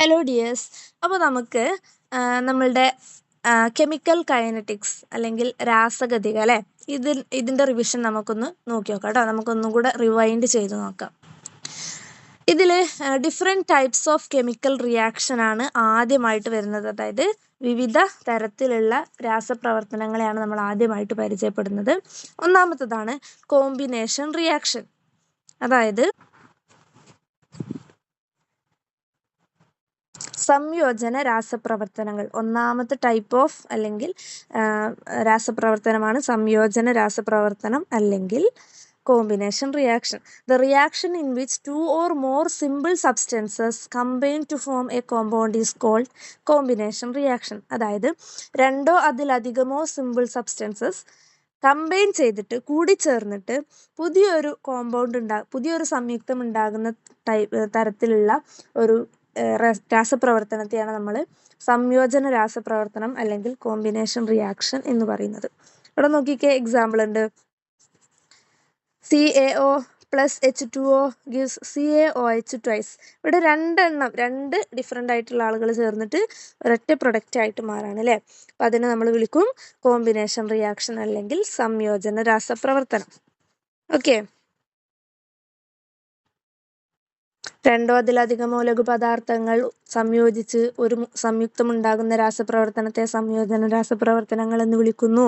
Hello dears അപ്പോൾ നമുക്ക് നമ്മളുടെ കെമിക്കൽ കൈനറ്റിക്സ് അല്ലെങ്കിൽ രാസഗതിക അല്ലേ? ഇത് ഇതിന്റെ റിവിഷൻ നമുക്കൊന്ന് നോക്കി നോക്കാം കേട്ടോ. നമുക്കൊന്നും കൂടെ റിവൈൻഡ് ചെയ്ത് നോക്കാം. ഇതിൽ different types of chemical reaction ആണ് ആദ്യമായിട്ട് വരുന്നത്. അതായത് വിവിധ തരത്തിലുള്ള രാസപ്രവർത്തനങ്ങളെയാണ് നമ്മൾ ആദ്യമായിട്ട് പരിചയപ്പെടുന്നത്. ഒന്നാമത്തതാണ് കോമ്പിനേഷൻ റിയാക്ഷൻ അതായത് സംയോജന രാസപ്രവർത്തനങ്ങൾ. ഒന്നാമത്തെ ടൈപ്പ് ഓഫ് അല്ലെങ്കിൽ രാസപ്രവർത്തനമാണ് സംയോജന രാസപ്രവർത്തനം അല്ലെങ്കിൽ combination reaction the reaction in which two or more simple substances combine to form a compound is called combination reaction അതായത് രണ്ടോ അതിലധികമോ സിമ്പിൾ സബ്സ്റ്റൻസസ് കമ്പൈൻ ചെയ്തിട്ട് കൂടിച്ചേർന്നിട്ട് പുതിയൊരു കോമ്പൗണ്ട് ഉണ്ടാ പുതിയൊരു സംയുക്തം ഉണ്ടാകുന്ന ടൈപ്പ് തരത്തിലുള്ള ഒരു രാസപ്രവർത്തനത്തെയാണ് നമ്മൾ സംയോജന രാസപ്രവർത്തനം അല്ലെങ്കിൽ കോമ്പിനേഷൻ റിയാക്ഷൻ എന്ന് പറയുന്നത്. ഇവിടെ നോക്കിക്കേ എക്സാമ്പിൾ ഉണ്ട്. C A O plus H two O gives C A O H twice ഇവിടെ രണ്ടെണ്ണം രണ്ട് ഡിഫറെന്റ് ആയിട്ടുള്ള ആളുകൾ ചേർന്നിട്ട് ഒരൊറ്റ പ്രൊഡക്റ്റ് ആയിട്ട് മാറാണ് അല്ലേ? അപ്പം അതിനെ നമ്മൾ വിളിക്കും കോമ്പിനേഷൻ റിയാക്ഷൻ അല്ലെങ്കിൽ സംയോജന രാസപ്രവർത്തനം. ഓക്കെ രണ്ടോ അതിലധികമോ ലഘുപദാർത്ഥങ്ങൾ സംയോജിച്ച് ഒരു സംയുക്തമുണ്ടാകുന്ന രാസപ്രവർത്തനത്തെ സംയോജന രാസപ്രവർത്തനങ്ങൾ എന്ന് വിളിക്കുന്നു.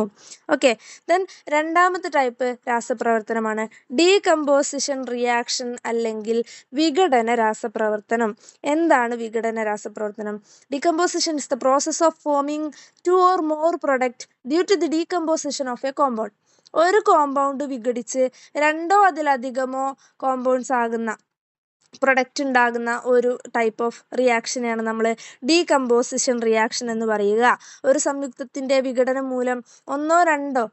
ഓക്കെ ദെൻ രണ്ടാമത്തെ ടൈപ്പ് രാസപ്രവർത്തനമാണ്. ഡീകമ്പോസിഷൻ റിയാക്ഷൻ അല്ലെങ്കിൽ വിഘടന രാസപ്രവർത്തനം. എന്താണ് വിഘടന രാസപ്രവർത്തനം? Decomposition is the process of forming two or more product due to the decomposition of a compound ഒരു കോമ്പൗണ്ട് വിഘടിച്ച് രണ്ടോ അതിലധികമോ കോമ്പൗണ്ട്സ് ആകുന്ന പ്രൊഡക്റ്റ് ഉണ്ടാകുന്ന ഒരു ടൈപ്പ് ഓഫ് റിയാക്ഷനെയാണ് നമ്മൾ ഡീകമ്പോസിഷൻ റിയാക്ഷൻ എന്ന് പറയുക. ഒരു സംയുക്തത്തിന്റെ വിഘടനം മൂലം ഒന്നോ രണ്ടോ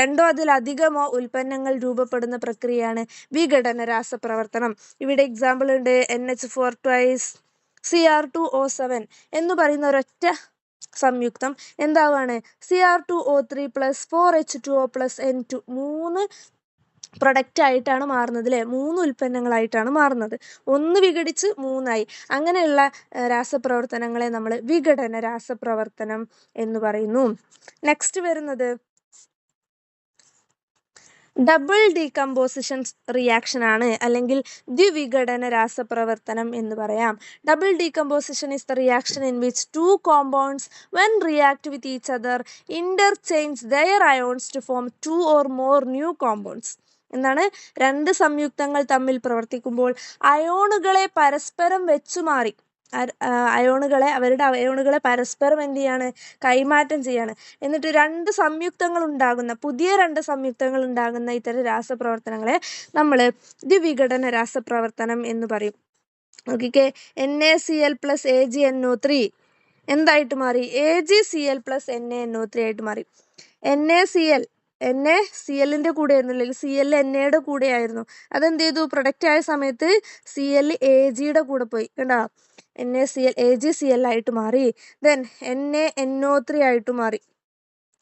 രണ്ടോ അതിലധികമോ ഉൽപ്പന്നങ്ങൾ രൂപപ്പെടുന്ന പ്രക്രിയയാണ് വിഘടന രാസപ്രവർത്തനം ഇവിടെ എക്സാമ്പിൾ ഉണ്ട് N H four twice C R two O seven എന്ന് പറയുന്ന ഒരൊറ്റ സംയുക്തം. എന്താവാണ്? C R two O three plus four H two O plus N two മൂന്ന് പ്രൊഡക്റ്റ് ആയിട്ടാണ് മാറുന്നത് അല്ലേ മൂന്ന് ഉൽപ്പന്നങ്ങളായിട്ടാണ് മാറുന്നത്. ഒന്ന് വിഘടിച്ച് മൂന്നായി. അങ്ങനെയുള്ള രാസപ്രവർത്തനങ്ങളെ നമ്മൾ വിഘടന രാസപ്രവർത്തനം എന്ന് പറയുന്നു. നെക്സ്റ്റ് വരുന്നത് ഡബിൾ ഡീകമ്പോസിഷൻ റിയാക്ഷൻ ആണ് അല്ലെങ്കിൽ ദ്വിവിഘടന രാസപ്രവർത്തനം എന്ന് പറയാം. Double decomposition is the reaction in which two compounds when react with each other interchange their ions to form two or more new compounds എന്താണ് രണ്ട് സംയുക്തങ്ങൾ തമ്മിൽ പ്രവർത്തിക്കുമ്പോൾ അയോണുകളെ പരസ്പരം വെച്ചുമാറി. അയോണുകളെ അവരുടെ അയോണുകളെ പരസ്പരം എന്ത് ചെയ്യാണ്? കൈമാറ്റം ചെയ്യാണ്. എന്നിട്ട് രണ്ട് സംയുക്തങ്ങൾ ഉണ്ടാകുന്ന പുതിയ രണ്ട് സംയുക്തങ്ങൾ ഉണ്ടാകുന്ന ഇത്തരം രാസപ്രവർത്തനങ്ങളെ നമ്മൾ ദ്വിഘടന രാസപ്രവർത്തനം എന്ന് പറയും. നോക്കിക്കേ N A C L plus A G N O three എന്തായിട്ട് മാറി? A G C L plus N A N O three ആയിട്ട് മാറി. N A C L N A C എല്ലിന്റെ കൂടെ ആയിരുന്നു. അല്ലെങ്കിൽ സി എൽ എൻ എയുടെ കൂടെ ആയിരുന്നു. അതെന്ത് ചെയ്തു? പ്രൊഡക്റ്റ് ആയ സമയത്ത് സി എൽ എ ജിയുടെ കൂടെ പോയി. കണ്ടോ? N A C L A G C L ആയിട്ട് മാറി. Then N A N O three ആയിട്ട് മാറി.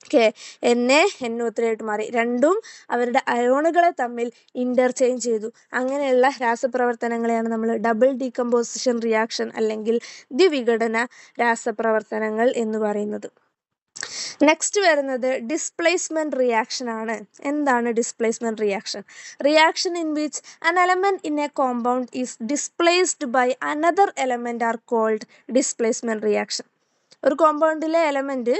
Okay N A N O three ആയിട്ട് മാറി. രണ്ടും അവരുടെ അയോണുകളെ തമ്മിൽ ഇന്റർചേഞ്ച് ചെയ്തു. അങ്ങനെയുള്ള രാസപ്രവർത്തനങ്ങളെയാണ് നമ്മൾ ഡബിൾ ഡീകമ്പോസിഷൻ റിയാക്ഷൻ അല്ലെങ്കിൽ ദ്വിവിഘടന രാസപ്രവർത്തനങ്ങൾ എന്ന് പറയുന്നത്. നെക്സ്റ്റ് വരുന്നത് ഡിസ്പ്ലേസ്മെന്റ് റിയാക്ഷൻ ആണ്. എന്താണ് displacement reaction reaction in which an element in a compound is displaced by another element are called displacement reaction ഒരു കോമ്പൗണ്ടിലെ എലമെന്റ്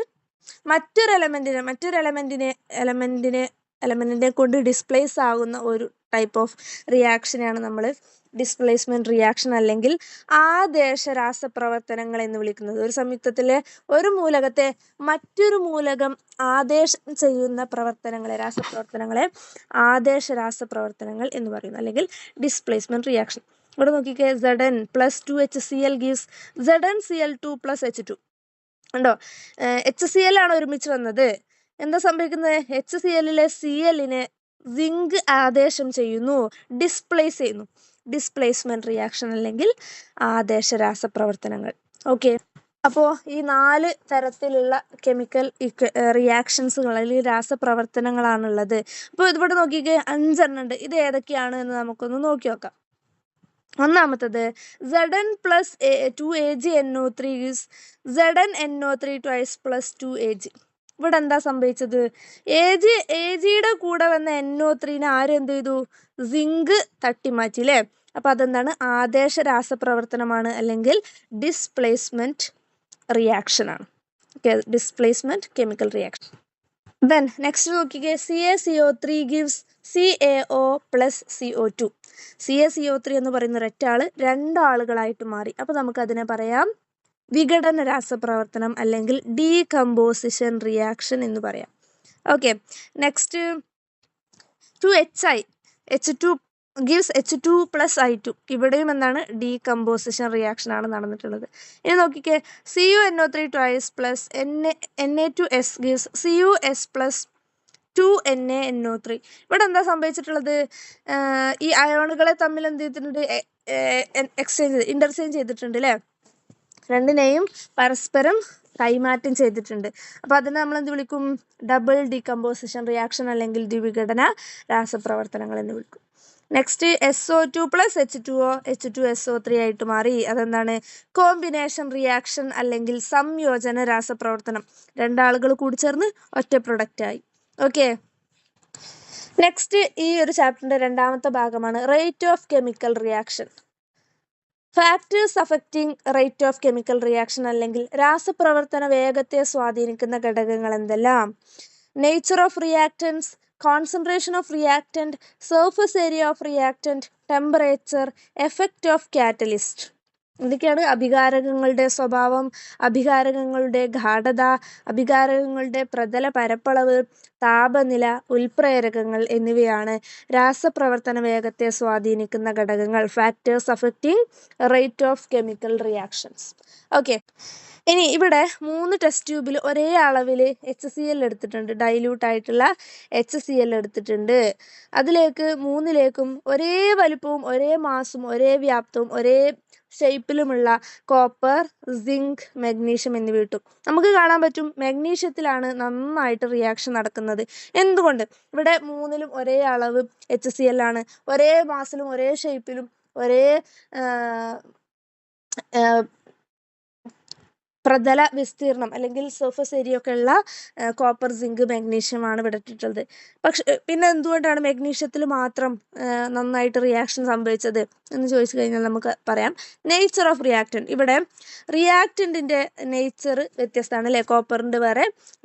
മറ്റൊരു എലമെന്റിനെ മറ്റൊരു എലമെന്റിനെ എലമെന്റിനെ എലമെന്റിനെ കൊണ്ട് ഡിസ്പ്ലേസ് ആകുന്ന ഒരു ടൈപ്പ് ഓഫ് റിയാക്ഷനെയാണ് നമ്മൾ ഡിസ്പ്ലേസ്മെന്റ് റിയാക്ഷൻ അല്ലെങ്കിൽ ആദേശ രാസപ്രവർത്തനങ്ങൾ എന്ന് വിളിക്കുന്നത്. ഒരു സംയുക്തത്തിലെ ഒരു മൂലകത്തെ മറ്റൊരു മൂലകം ആദേശം ചെയ്യുന്ന പ്രവർത്തനങ്ങളെ രാസപ്രവർത്തനങ്ങളെ ആദേശ രാസപ്രവർത്തനങ്ങൾ എന്ന് പറയുന്നു അല്ലെങ്കിൽ ഡിസ്പ്ലേസ്മെന്റ് റിയാക്ഷൻ ഇവിടെ നോക്കിക്കേ Z plus two H C L gives Z C L two plus H two ഉണ്ടോ എച്ച് സി എൽ ആണ് ഒരുമിച്ച് വന്നത്. എന്താ സംഭവിക്കുന്നത് എച്ച് സി എല്ലിലെ സി എല്ലിനെ സിങ്ക് ആദേശം ചെയ്യുന്നു. ഡിസ്പ്ലേസ് ചെയ്യുന്നു. ഡിസ്പ്ലേസ്മെന്റ് റിയാക്ഷൻ അല്ലെങ്കിൽ ആദേശ രാസപ്രവർത്തനങ്ങൾ ഓക്കെ അപ്പോൾ ഈ നാല് തരത്തിലുള്ള കെമിക്കൽ റിയാക്ഷൻസുകൾ അല്ലെങ്കിൽ രാസപ്രവർത്തനങ്ങളാണുള്ളത് അപ്പോൾ ഇതിവിടെ നോക്കിക്കേ അഞ്ചെണ്ണം ഉണ്ട് ഇത് ഏതൊക്കെയാണ് എന്ന് നമുക്കൊന്ന് നോക്കി നോക്കാം. ഒന്നാമത്തത് Z N plus two A G N O three N N O three twice plus two A G ഇവിടെ എന്താ സംഭവിച്ചത്? എ ജി എ ജിയുടെ കൂടെ വന്ന എൻ ഒ ത്രീനെ ആരെന്ത് ചെയ്തു സിങ്ക് തട്ടിമാറ്റി അല്ലേ അപ്പം അതെന്താണ്? ആദേശ രാസപ്രവർത്തനമാണ് അല്ലെങ്കിൽ ഡിസ്പ്ലേസ്മെന്റ് റിയാക്ഷൻ ആണ് displacement chemical reaction. Then next നോക്കിക്കേ. C A C O three gives C A O plus C O two C A C O three എന്ന് പറയുന്ന ഒരൊറ്റ ആൾ രണ്ടാളുകളായിട്ട് മാറി. അപ്പോൾ നമുക്കതിനെ പറയാം. വിഘടന രാസപ്രവർത്തനം അല്ലെങ്കിൽ ഡീകമ്പോസിഷൻ റിയാക്ഷൻ എന്ന് പറയാം. Okay next two H I H two gives H two plus I two ഇവിടെയും എന്താണ്? ഡീകമ്പോസിഷൻ റിയാക്ഷൻ ആണ് നടന്നിട്ടുള്ളത്. ഇനി നോക്കിക്കേ C U N O three two I S plus N N A two S gives C U S plus two N A N O three ഇവിടെ എന്താ സംഭവിച്ചിട്ടുള്ളത്? ഈ അയോണുകളെ തമ്മിൽ എന്ത് ചെയ്തിട്ടുണ്ട്? എക്സ്ചേഞ്ച് ഇന്റർചേഞ്ച് ചെയ്തിട്ടുണ്ട് അല്ലേ രണ്ടിനെയും പരസ്പരം കൈമാറ്റം ചെയ്തിട്ടുണ്ട്. അപ്പോൾ അതിനെ നമ്മൾ എന്ത് വിളിക്കും? ഡബിൾ ഡീകമ്പോസിഷൻ റിയാക്ഷൻ അല്ലെങ്കിൽ ദ്വിവിഘടന രാസപ്രവർത്തനങ്ങൾ എന്ന് വിളിക്കും. Next S O two plus H two O H two S O three ആയിട്ട് മാറി. അതെന്താണ്? കോമ്പിനേഷൻ റിയാക്ഷൻ അല്ലെങ്കിൽ സംയോജന രാസപ്രവർത്തനം. രണ്ടാളുകൾ കൂടി ചേർന്ന് ഒറ്റ പ്രൊഡക്റ്റായി ഓക്കെ നെക്സ്റ്റ് ഈ ഒരു ചാപ്റ്ററിന്റെ രണ്ടാമത്തെ ഭാഗമാണ് rate of chemical reaction factors affecting rate of chemical reaction അല്ലെങ്കിൽ രാസപ്രവർത്തന വേഗത്തെ സ്വാധീനിക്കുന്ന ഘടകങ്ങൾ എന്തെല്ലാം nature of reactants concentration of reactant surface area of reactant temperature effect of catalyst ഇതൊക്കെയാണ് അഭികാരകങ്ങളുടെ സ്വഭാവം അഭികാരകങ്ങളുടെ ഗാഠത അഭികാരകങ്ങളുടെ പ്രതല പരപ്പളവ് താപനില ഉൽപ്രേരകങ്ങൾ എന്നിവയാണ് രാസപ്രവർത്തന വേഗത്തെ സ്വാധീനിക്കുന്ന ഘടകങ്ങൾ. Factors affecting rate of chemical reactions okay ഇനി ഇവിടെ മൂന്ന് ടെസ്റ്റ് ട്യൂബിൽ ഒരേ അളവിൽ എച്ച് സി എൽ എടുത്തിട്ടുണ്ട്. ഡൈല്യൂട്ട് ആയിട്ടുള്ള എച്ച് സി എൽ എടുത്തിട്ടുണ്ട്. അതിലേക്ക് മൂന്നിലേക്കും ഒരേ വലുപ്പവും ഒരേ മാസും ഒരേ വ്യാപ്തവും ഒരേ ഷേപ്പിലുമുള്ള കോപ്പർ സിങ്ക് മഗ്നീഷ്യം എന്നിവ കിട്ടും നമുക്ക് കാണാൻ പറ്റും മഗ്നീഷ്യത്തിലാണ് നന്നായിട്ട് റിയാക്ഷൻ നടക്കുന്നത്. എന്തുകൊണ്ട്? ഇവിടെ മൂന്നിലും ഒരേ അളവ് എച്ച് സി എൽ ആണ്. ഒരേ മാസിലും ഒരേ ഷേപ്പിലും ഒരേ പ്രതല വിസ്തീർണം അല്ലെങ്കിൽ സർഫസ് ഏരിയ ഒക്കെ ഉള്ള കോപ്പർ സിങ്ക് മാഗ്നീഷ്യമാണ് ഇവിടെ ഇട്ടിട്ടുള്ളത്. പക്ഷെ പിന്നെ എന്തുകൊണ്ടാണ് മാഗ്നീഷ്യത്തിൽ മാത്രം നന്നായിട്ട് റിയാക്ഷൻ സംഭവിച്ചത് എന്ന് ചോദിച്ചു കഴിഞ്ഞാൽ നമുക്ക് പറയാം. നേച്ചർ ഓഫ് റിയാക്റ്റന്റ് ഇവിടെ റിയാക്റ്റന്റിന്റെ നേച്ചർ വ്യത്യസ്തമാണ് അല്ലേ? കോപ്പറിന്റെ വേറെ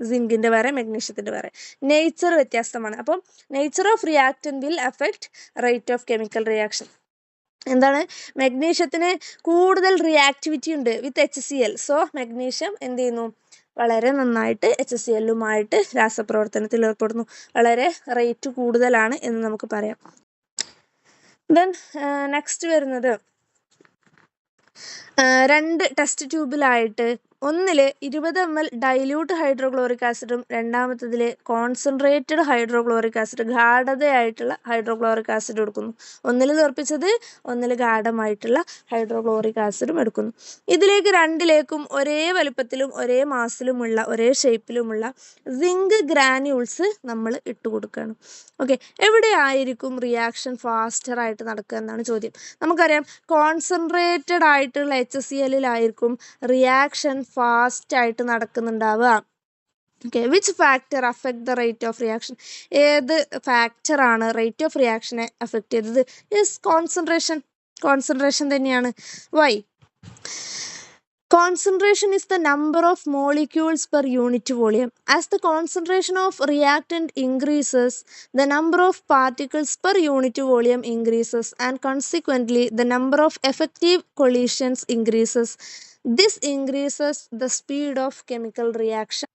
സിങ്കിന്റെ വേറെ മാഗ്നീഷ്യത്തിന്റെ വേറെ. നേച്ചർ വ്യത്യസ്തമാണ്. അപ്പം nature of reactant will affect rate of chemical reaction എന്താണ്? മഗ്നീഷ്യത്തിന് കൂടുതൽ റിയാക്ടിവിറ്റി ഉണ്ട് with H C L so magnesium എന്ത് ചെയ്യുന്നു? വളരെ നന്നായിട്ട് എച്ച് സി എല്ലുമായിട്ട് രാസപ്രവർത്തനത്തിൽ ഏർപ്പെടുന്നു. വളരെ റേറ്റ് കൂടുതലാണ് എന്ന് നമുക്ക് പറയാം. ദെൻ നെക്സ്റ്റ് വരുന്നത് രണ്ട് ടെസ്റ്റ് ട്യൂബിലായിട്ട് ഒന്നിൽ ഇരുപത് എം എൽ ഡൈല്യൂട്ട് ഹൈഡ്രോക്ലോറിക് ആസിഡും രണ്ടാമത്തതിൽ കോൺസെൻട്രേറ്റഡ് ഹൈഡ്രോക്ലോറിക് ആസിഡ് ഗാഠതയായിട്ടുള്ള ഹൈഡ്രോക്ലോറിക് ആസിഡ് എടുക്കുന്നു. ഒന്നിൽ തെർപ്പിച്ചത് ഒന്നിൽ ഗാഠമായിട്ടുള്ള ഹൈഡ്രോക്ലോറിക് ആസിഡും എടുക്കുന്നു. ഇതിലേക്ക് രണ്ടിലേക്കും ഒരേ വലുപ്പത്തിലും ഒരേ മാസിലുമുള്ള ഒരേ ഷേപ്പിലുമുള്ള സിങ്ക് ഗ്രാന്യൂൾസ് നമ്മൾ ഇട്ട് കൊടുക്കുകയാണ് ഓക്കെ എവിടെയായിരിക്കും റിയാക്ഷൻ ഫാസ്റ്റർ ആയിട്ട് നടക്കുക എന്നാണ് ചോദ്യം. നമുക്കറിയാം കോൺസെൻട്രേറ്റഡ് ആയിട്ടുള്ള എച്ച് സി എല്ലിലായിരിക്കും റിയാക്ഷൻ ഫാസ്റ്റ് ആയിട്ട് നടക്കുന്നുണ്ടാവുക okay which factor affect the rate of reaction ഏത് ഫാക്ടറാണ് റേറ്റ് ഓഫ് റിയാക്ഷനെ അഫക്റ്റ് ചെയ്തത് യെസ് കോൺസെൻട്രേഷൻ കോൺസെൻട്രേഷൻ തന്നെയാണ് why Concentration is the number of molecules per unit volume. As the concentration of reactant increases, the number of particles per unit volume increases and consequently the number of effective collisions increases. This increases the speed of chemical reaction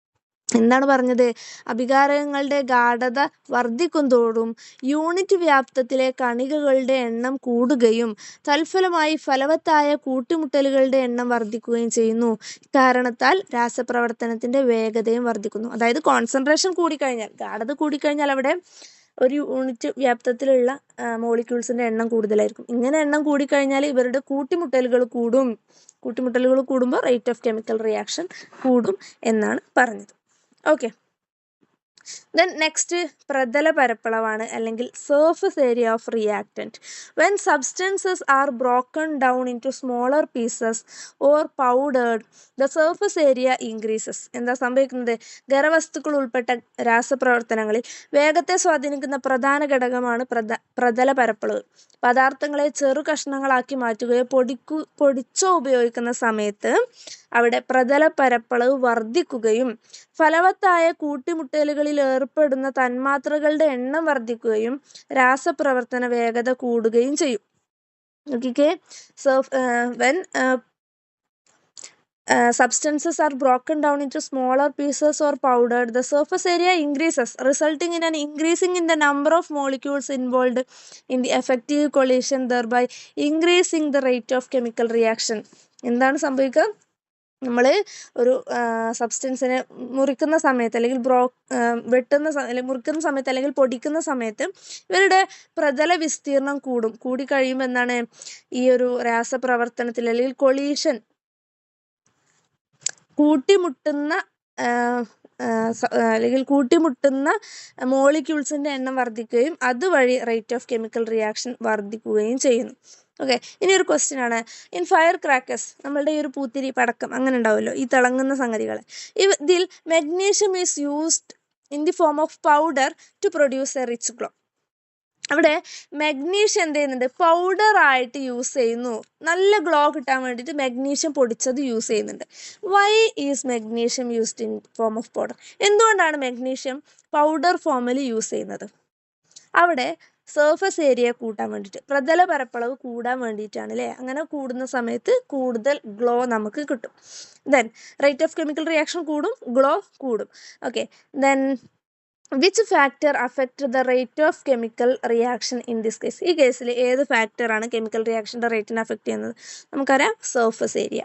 എന്താണ് പറഞ്ഞത്? അഭികാരകങ്ങളുടെ ഗാഠത വർദ്ധിക്കുന്തോറും unit വ്യാപ്തത്തിലെ കണികകളുടെ എണ്ണം കൂടുകയും തൽഫലമായി ഫലവത്തായ കൂട്ടിമുട്ടലുകളുടെ എണ്ണം വർദ്ധിക്കുകയും ചെയ്യുന്നു. കാരണത്താൽ രാസപ്രവർത്തനത്തിന്റെ വേഗതയും വർദ്ധിക്കുന്നു. അതായത് കോൺസെൻട്രേഷൻ കൂടിക്കഴിഞ്ഞാൽ ഗാഠത കൂടിക്കഴിഞ്ഞാൽ അവിടെ ഒരു യൂണിറ്റ് വ്യാപ്തത്തിലുള്ള മോളിക്യൂൾസിന്റെ എണ്ണം കൂടുതലായിരിക്കും. ഇങ്ങനെ എണ്ണം കൂടിക്കഴിഞ്ഞാൽ ഇവരുടെ കൂട്ടിമുട്ടലുകൾ കൂടും. കൂട്ടിമുട്ടലുകൾ കൂടുമ്പോൾ റേറ്റ് ഓഫ് കെമിക്കൽ റിയാക്ഷൻ കൂടും എന്നാണ് പറഞ്ഞത്. ഓക്കെ ദെൻ നെക്സ്റ്റ് പ്രതല പരപ്പളവാണ് അല്ലെങ്കിൽ surface area of reactant when substances are broken down into smaller pieces or powdered the surface area increases എന്താ സംഭവിക്കുന്നത്? ഖരവസ്തുക്കൾ ഉൾപ്പെട്ട രാസപ്രവർത്തനങ്ങളിൽ വേഗത്തെ സ്വാധീനിക്കുന്ന പ്രധാന ഘടകമാണ് പ്രത പ്രതല പരപ്പളവ്. പദാർത്ഥങ്ങളെ ചെറു കഷ്ണങ്ങളാക്കി മാറ്റുകയോ പൊടിക്കു പൊടിച്ചോ ഉപയോഗിക്കുന്ന സമയത്ത് അവിടെ പ്രതല പരപ്പളവ് വർദ്ധിക്കുകയും ഫലവത്തായ കൂട്ടിമുട്ടലുകളിൽ ഏർപ്പെടുന്ന തന്മാത്രകളുടെ എണ്ണം വർദ്ധിക്കുകയും രാസപ്രവർത്തന വേഗത കൂടുകയും ചെയ്യും നോക്കിക്കേ surf when substances are broken down into smaller pieces or powdered the surface area increases resulting in an increasing in the number of molecules involved in the effective collision thereby increasing the rate of chemical reaction എന്താണ് സംഭവിക്കുക നമ്മൾ ഒരു സബ്സ്റ്റൻസിനെ മുറിക്കുന്ന സമയത്ത് അല്ലെങ്കിൽ bro വെട്ടുന്ന അല്ലെങ്കിൽ മുറിക്കുന്ന സമയത്ത് അല്ലെങ്കിൽ പൊടിക്കുന്ന സമയത്ത് ഇവരുടെ പ്രതല വിസ്തീർണം കൂടും. കൂടി കഴിയുമ്പോൾ എന്താണ്? ഈ ഒരു രാസപ്രവർത്തനത്തിൽ അല്ലെങ്കിൽ കൊളീഷൻ കൂട്ടിമുട്ടുന്ന അല്ലെങ്കിൽ കൂട്ടിമുട്ടുന്ന മോളിക്യൂൾസിന്റെ എണ്ണം വർദ്ധിക്കുകയും അതുവഴി റേറ്റ് ഓഫ് കെമിക്കൽ റിയാക്ഷൻ വർദ്ധിക്കുകയും ചെയ്യുന്നു. ഓക്കെ ഒരു ക്വസ്റ്റ്യൻ ആണ്. ഇൻ ഫയർ ക്രാക്കേഴ്സ് നമ്മളുടെ ഈ ഒരു പൂത്തിരി പടക്കം അങ്ങനെ ഉണ്ടാവുമല്ലോ ഈ തിളങ്ങുന്ന സംഗതികൾ ഇതിൽ magnesium is used in the form of powder to produce a rich glow അവിടെ മെഗ്നീഷ്യം എന്ത് ചെയ്യുന്നുണ്ട്? പൗഡർ ആയിട്ട് യൂസ് ചെയ്യുന്നു. നല്ല ഗ്ലോ കിട്ടാൻ വേണ്ടിയിട്ട് മെഗ്നീഷ്യം പൊടിച്ചത് യൂസ് ചെയ്യുന്നുണ്ട്. Why is magnesium used in form of powder എന്തുകൊണ്ടാണ് മെഗ്നീഷ്യം പൗഡർ ഫോമിൽ യൂസ് ചെയ്യുന്നത്? അവിടെ സർഫസ് ഏരിയ കൂട്ടാൻ വേണ്ടിയിട്ട് പ്രതല പരപ്പളവ് കൂടാൻ വേണ്ടിയിട്ടാണ് അല്ലേ? അങ്ങനെ കൂടുന്ന സമയത്ത് കൂടുതൽ ഗ്ലോ നമുക്ക് കിട്ടും. Then rate of chemical reaction കൂടും ഗ്ലോ കൂടും. Okay then which factor affect the rate of chemical reaction in this case ഈ കേസിൽ ഏത് ഫാക്ടറാണ് കെമിക്കൽ റിയാക്ഷന്റെ റേറ്റിനെ അഫക്റ്റ് ചെയ്യുന്നത്? നമുക്കറിയാം സർഫസ് ഏരിയ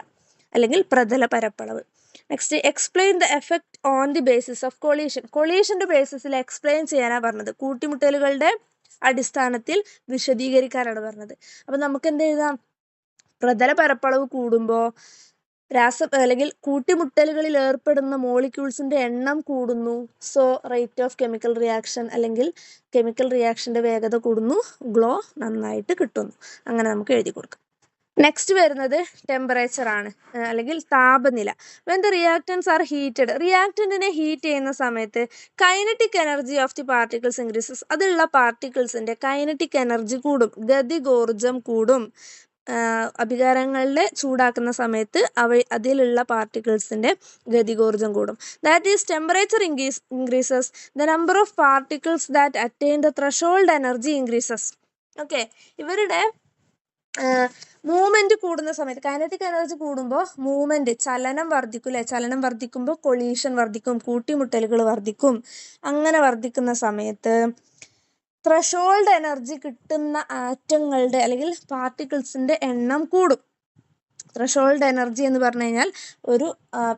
അല്ലെങ്കിൽ പ്രതല പരപ്പളവ്. Next explain the effect on the basis of collision കൊളീഷന്റെ ബേസിസിൽ എക്സ്പ്ലെയിൻ ചെയ്യാനാണ് പറഞ്ഞത്. കൂട്ടിമുട്ടലുകളുടെ അടിസ്ഥാനത്തിൽ വിശദീകരിക്കാനാണ് പറഞ്ഞത്. അപ്പം നമുക്ക് എന്ത് എഴുതാം? പ്രതല പരപ്പളവ് കൂടുമ്പോൾ രാസ അല്ലെങ്കിൽ കൂട്ടിമുട്ടലുകളിൽ ഏർപ്പെടുന്ന മോളിക്യൂൾസിന്റെ എണ്ണം കൂടുന്നു. So rate of chemical reaction അല്ലെങ്കിൽ കെമിക്കൽ റിയാക്ഷന്റെ വേഗത കൂടുന്നു. ഗ്ലോ നന്നായിട്ട് കിട്ടുന്നു. അങ്ങനെ നമുക്ക് എഴുതി കൊടുക്കാം. നെക്സ്റ്റ് വരുന്നത് ടെമ്പറേച്ചർ ആണ്. അല്ലെങ്കിൽ താപനില. When the reactants are heated റിയാക്ടന്റിനെ heat ചെയ്യുന്ന സമയത്ത് kinetic energy of the particles increases അതിലുള്ള പാർട്ടിക്കിൾസിന്റെ കൈനറ്റിക് എനർജി കൂടും. ഗതികോർജം കൂടും. ആഹ് അഭികാരങ്ങളിലെ ചൂടാക്കുന്ന സമയത്ത് അവ അതിലുള്ള പാർട്ടിക്കിൾസിന്റെ ഗതികോർജം കൂടും. That is temperature increase increases the number of particles that attain the threshold energy increases okay ഇവരുടെ മൂവ്മെന്റ് കൂടുന്ന സമയത്ത് കൈനറ്റിക് എനർജി കൂടുമ്പോൾ മൂവ്മെന്റ് ചലനം വർദ്ധിക്കും അല്ലെ ചലനം വർദ്ധിക്കുമ്പോൾ കൊളീഷൻ വർദ്ധിക്കും കൂട്ടിമുട്ടലുകൾ വർദ്ധിക്കും. അങ്ങനെ വർദ്ധിക്കുന്ന സമയത്ത് ത്രഷോൾഡ് എനർജി കിട്ടുന്ന ആറ്റങ്ങളുടെ അല്ലെങ്കിൽ പാർട്ടിക്കിൾസിന്റെ എണ്ണം കൂടും. ത്രഷോൾഡ് എനർജി എന്ന് പറഞ്ഞു കഴിഞ്ഞാൽ ഒരു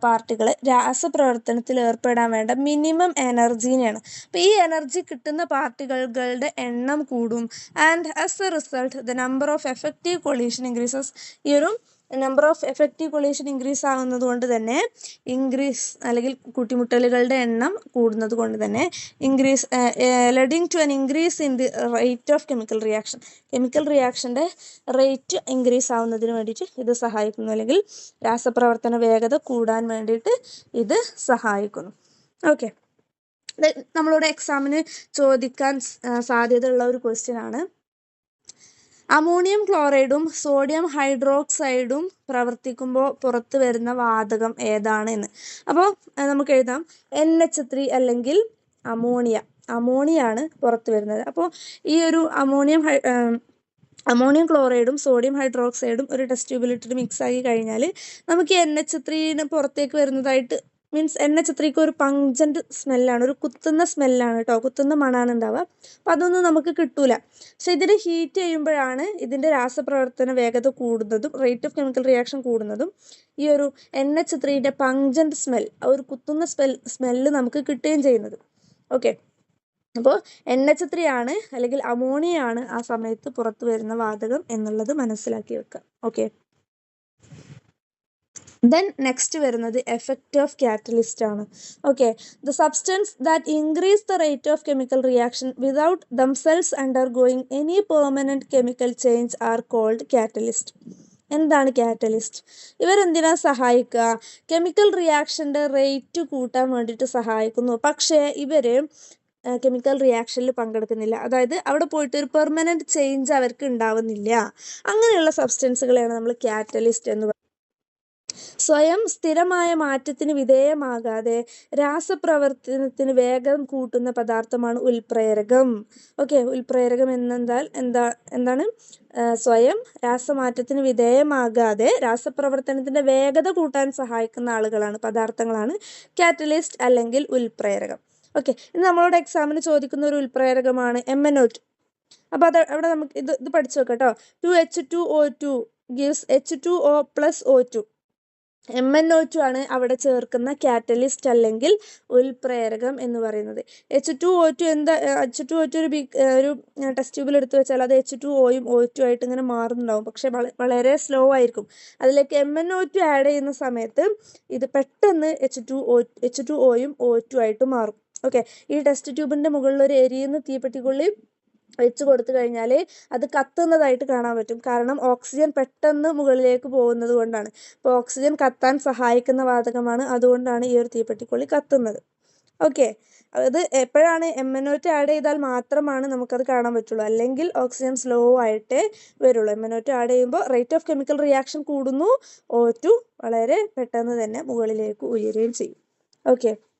പാർട്ടികൾ രാസപ്രവർത്തനത്തിൽ ഏർപ്പെടാൻ വേണ്ട മിനിമം എനർജീനെയാണ് അപ്പോൾ ഈ എനർജി കിട്ടുന്ന പാർട്ടികളുടെ എണ്ണം കൂടും. And as a result the number of effective collision increases ഈ ഒരു number of effective collision increase ആകുന്നത് കൊണ്ട് തന്നെ ഇൻക്രീസ് അല്ലെങ്കിൽ കുട്ടിമുട്ടലുകളുടെ എണ്ണം കൂടുന്നത് കൊണ്ട് തന്നെ increase leading to an increase in the rate of chemical reaction chemical റിയാക്ഷന്റെ rate increase ആവുന്നതിന് വേണ്ടിയിട്ട് ഇത് സഹായിക്കുന്നു. അല്ലെങ്കിൽ രാസപ്രവർത്തന വേഗത കൂടാൻ വേണ്ടിയിട്ട് ഇത് സഹായിക്കുന്നു. ഓക്കെ നമ്മളോട് എക്സാമിന് ചോദിക്കാൻ സാധ്യതയുള്ള ഒരു ക്വസ്റ്റ്യൻ ആണ്. അമോണിയം ക്ലോറൈഡും സോഡിയം ഹൈഡ്രോക്സൈഡും പ്രവർത്തിക്കുമ്പോൾ പുറത്തു വരുന്ന വാതകം ഏതാണ് എന്ന് അപ്പോൾ നമുക്ക് എഴുതാം. എൻ എച്ച് ത്രീ അല്ലെങ്കിൽ അമോണിയ. അമോണിയ ആണ് പുറത്തു വരുന്നത്. അപ്പോൾ ഈ ഒരു അമോണിയം അമോണിയം ക്ലോറൈഡും സോഡിയം ഹൈഡ്രോക്സൈഡും ഒരു ടെസ്റ്റ് ട്യൂബിലിട്ടിട്ട് മിക്സ് ആക്കി കഴിഞ്ഞാൽ നമുക്ക് എൻ എച്ച് ത്രീന് പുറത്തേക്ക് വരുന്നതായിട്ട് മീൻസ് എണ്ണ ചത്രിക്ക് ത്രീക്ക് ഒരു പങ്ചന്റ് സ്മെല്ലാണ് ഒരു കുത്തുന്ന സ്മെല്ലാണ് കേട്ടോ കുത്തുന്ന മണമാണ് ഉണ്ടാവുക അപ്പം അതൊന്നും നമുക്ക് കിട്ടൂല. പക്ഷേ ഇതിന് ഹീറ്റ് ചെയ്യുമ്പോഴാണ് ഇതിന്റെ രാസപ്രവർത്തന വേഗത കൂടുന്നതും റേറ്റ് ഓഫ് കെമിക്കൽ റിയാക്ഷൻ കൂടുന്നതും ഈ ഒരു എണ്ണ ചത്രീന്റെ ത്രീന്റെ പങ്ചന്റ് സ്മെൽ ആ ഒരു കുത്തുന്ന സ്മെൽ സ്മെല്ല് നമുക്ക് കിട്ടുകയും ചെയ്യുന്നത്. ഓക്കെ അപ്പോൾ എണ്ണച്ചത്രിയാണ് അല്ലെങ്കിൽ അമോണിയ ആണ് ആ സമയത്ത് പുറത്തു വരുന്ന വാതകം എന്നുള്ളത് മനസ്സിലാക്കി വെക്കുക. ഓക്കെ ദെൻ നെക്സ്റ്റ് വരുന്നത് എഫക്റ്റ് ഓഫ് കാറ്റലിസ്റ്റ് ആണ്. Okay the substance that increase the rate of chemical reaction without themselves undergoing any permanent chemical change are called catalyst എന്താണ് കാറ്റലിസ്റ്റ് ഇവരെന്തിനാ സഹായിക്കുക കെമിക്കൽ റിയാക്ഷന്റെ റേറ്റ് കൂട്ടാൻ വേണ്ടിയിട്ട് സഹായിക്കുന്നു. പക്ഷേ ഇവർ കെമിക്കൽ റിയാക്ഷനിൽ പങ്കെടുക്കുന്നില്ല. അതായത് അവിടെ പോയിട്ട് ഒരു പെർമനന്റ് ചേഞ്ച് അവർക്ക് ഉണ്ടാവുന്നില്ല. അങ്ങനെയുള്ള സബ്സ്റ്റൻസുകളെയാണ് നമ്മൾ കാറ്റലിസ്റ്റ് എന്ന് പറയുന്നത് സ്വയം സ്ഥിരമായ മാറ്റത്തിന് വിധേയമാകാതെ രാസപ്രവർത്തനത്തിന് വേഗം കൂട്ടുന്ന പദാർത്ഥമാണ് ഉൽപ്രേരകം. ഓക്കെ ഉൽപ്രേരകം എന്നെന്താൽ എന്താ എന്താണ്? സ്വയം രാസമാറ്റത്തിന് വിധേയമാകാതെ രാസപ്രവർത്തനത്തിന്റെ വേഗത കൂട്ടാൻ സഹായിക്കുന്ന ആളുകളാണ് പദാർത്ഥങ്ങളാണ് കാറ്റലിസ്റ്റ് അല്ലെങ്കിൽ ഉൽപ്രേരകം. ഓക്കെ ഇന്ന് നമ്മളോട് എക്സാമിന് ചോദിക്കുന്ന ഒരു ഉൽപ്രേരകമാണ് എം എൻ ഒ ടു അപ്പോൾ അത് അവിടെ നമുക്ക് ഇത് ഇത് പഠിച്ചു വെക്കാം കേട്ടോ. Two H two O two gives H two O plus O two M N O two ആണ് അവിടെ ചേർക്കുന്ന കാറ്റലിസ്റ്റ് അല്ലെങ്കിൽ ഉൽപ്രേരകം എന്ന് പറയുന്നത്. എച്ച് ടു ഒ ടു എന്താ എച്ച് ടു ഒ ടു ഒരു ബി ഒരു ടെസ്റ്റ് ട്യൂബിൽ എടുത്തു വെച്ചാൽ അത് എച്ച് ടു ഒയും ഒ ടു ആയിട്ട് ഇങ്ങനെ മാറുന്നുണ്ടാവും. പക്ഷെ വളരെ സ്ലോ ആയിരിക്കും. അതിലേക്ക് M N O two add ചെയ്യുന്ന സമയത്ത് ഇത് പെട്ടെന്ന് H two O H two ഒയും O two ആയിട്ട് മാറും. ഓക്കെ ഈ ടെസ്റ്റ് ട്യൂബിന്റെ മുകളിൽ ഒരു എരിയുന്ന തീപ്പെട്ടിക്കുള്ളി വെച്ച് കൊടുത്തു കഴിഞ്ഞാൽ അത് കത്തുന്നതായിട്ട് കാണാൻ പറ്റും. കാരണം ഓക്സിജൻ പെട്ടെന്ന് മുകളിലേക്ക് പോകുന്നത് കൊണ്ടാണ്. അപ്പോൾ ഓക്സിജൻ കത്താൻ സഹായിക്കുന്ന വാതകമാണ് അതുകൊണ്ടാണ് ഈ ഒരു തീപ്പെട്ടിക്കുള്ളി കത്തുന്നത്. ഓക്കെ. അത് എപ്പോഴാണ് എം എൻ ആഡ് ചെയ്താൽ മാത്രമാണ് നമുക്കത് കാണാൻ പറ്റുള്ളൂ. അല്ലെങ്കിൽ ഓക്സിജൻ സ്ലോ ആയിട്ട് വരുള്ളൂ. എം എൻ ആഡ് ചെയ്യുമ്പോൾ റേറ്റ് ഓഫ് കെമിക്കൽ റിയാക്ഷൻ കൂടുന്നു. ഓ ടു വളരെ പെട്ടെന്ന് തന്നെ മുകളിലേക്ക് ഉയരുകയും ചെയ്യും. ഓക്കെ.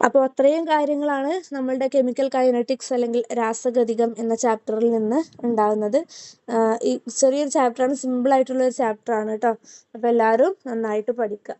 അപ്പോൾ അത്രയും കാര്യങ്ങളാണ് നമ്മളുടെ കെമിക്കൽ കൈനറ്റിക്സ് അല്ലെങ്കിൽ രാസഗതികം എന്ന ചാപ്റ്ററിൽ നിന്ന് ഉണ്ടാകുന്നത്. ഈ ചെറിയൊരു ചാപ്റ്ററാണ് സിമ്പിളായിട്ടുള്ളൊരു ചാപ്റ്ററാണ് കേട്ടോ. അപ്പോൾ എല്ലാവരും നന്നായിട്ട് പഠിക്കുക